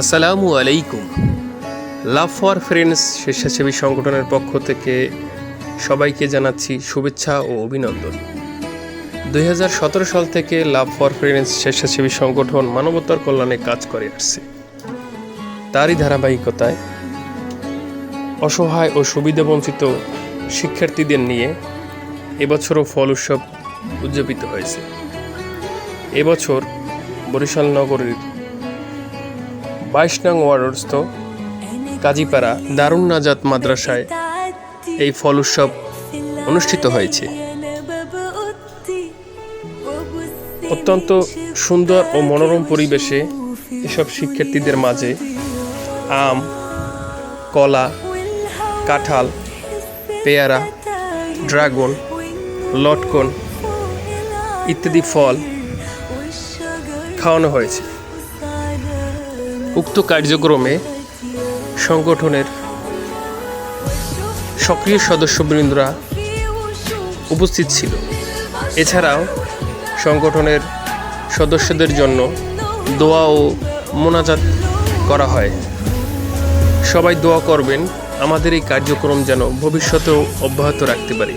আসসালামু আলাইকুম। Love for friends স্বেচ্ছাসেবী সংগঠনের পক্ষ থেকে সবাইকে জানাচ্ছি শুভেচ্ছা ও অভিনন্দন। দুই হাজার সতেরো সাল থেকে লাভ ফর ফ্রেন্ডস স্বেচ্ছাসেবী সংগঠন মানবতার কল্যাণে কাজ করে আসছে। তারই ধারাবাহিকতায় অসহায় ও সুবিধাবঞ্চিত শিক্ষার্থীদের নিয়ে এবছরও ফল উৎসব উদযাপিত হয়েছে। এবছর বরিশাল নগরীর বাইশ নং ওয়ার্ডস্থ কাজীপাড়া দারুণ নাজাত মাদ্রাসায় এই ফল উৎসব অনুষ্ঠিত হয়েছে। অত্যন্ত সুন্দর ও মনোরম পরিবেশে এসব শিক্ষার্থীদের মাঝে আম, কলা, কাঁঠাল, পেয়ারা, ড্রাগন, লটকন ইত্যাদি ফল খাওয়ানো হয়েছে। উক্ত কার্যক্রমে সংগঠনের সক্রিয় সদস্যবৃন্দরা উপস্থিত ছিল। এছাড়াও সংগঠনের সদস্যদের জন্য দোয়া ও মোনাজাত করা হয়। সবাই দোয়া করবেন, আমাদের এই কার্যক্রম যেন ভবিষ্যতেও অব্যাহত রাখতে পারি।